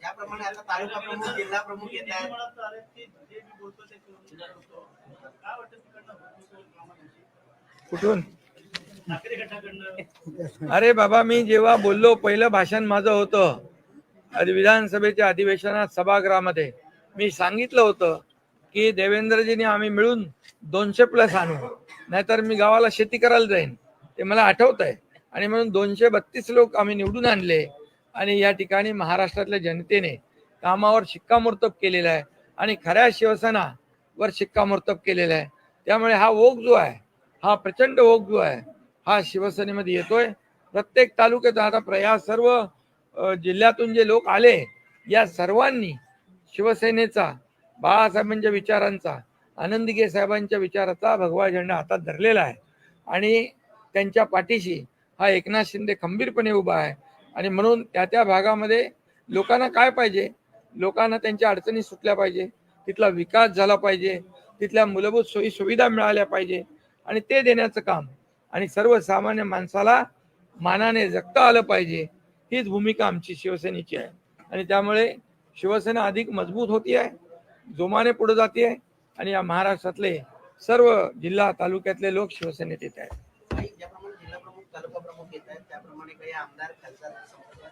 त्याप्रमाणे आता तालुका प्रमुख जिल्हा प्रमुख येत आहेत? कुठून? अरे बाबा मी जेव्हा बोललो पहिलं भाषण माझं होतं. आधी विधानसभेच्या अधिवेशनात सभागृहामध्ये. मी सांगितलं होतं की देवेंद्रजींनी आम्ही मिळून दोनशे प्लस आणू. नाहीतर मी गावाला शेती करायला जाईन. ते मला आठवत आहे आणि म्हणून दोनशे बत्तीस लोक आम्ही निवडून आणले. आणि या ठिकाणी महाराष्ट्रातल्या जनतेने कामावर शिक्कामोर्तब केलेला आहे. आणि खऱ्या शिवसेनावर शिक्कामोर्तब केलेला आहे. त्यामुळे हा ओघ जो आहे हा प्रचंड ओघ जो आहे हा शिवसेनेमध्ये येतोय. प्रत्येक तालुक्यात आता प्रया सर्व जिल्ह्यातून जे लोक आले या सर्वांनी शिवसेनेचा बाळासाहेबांच्या विचारांचा आनंदगे साहेबांच्या विचाराचा भगवा झेंडा हातात धरलेला आहे. आणि त्यांच्या पाठीशी हा एकनाथ शिंदे खंबीरपणे उभा आहे. आणि म्हणून त्या त्या भागामध्ये लोकांना काय पाहिजे? लोकांना त्यांच्या अडचणी सुटल्या पाहिजे. तिथला विकास झाला पाहिजे. तिथल्या मूलभूत सोयी सुविधा मिळाल्या पाहिजे. आणि ते देण्याचं काम. आणि सर्वसामान्य माणसाला मानाने जगता आलं पाहिजे. हीच भूमिका आमची शिवसेनेची आहे. आणि त्यामुळे शिवसेना अधिक मजबूत होती आहे. जोमाने पुढे जाते आहे. आणि या महाराष्ट्रातले सर्व जिल्हा तालुक्यातले लोक शिवसेनेत येत आहेत काही ज्याप्रमाणे जिल्हा प्रमुख तालुका प्रमुख येत आहेत. त्याप्रमाणे काही आमदार खासदार संपर्कात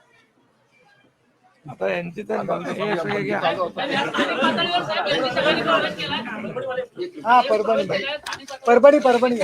आता यांची तर हे. हा परभणी परभणी परभणी.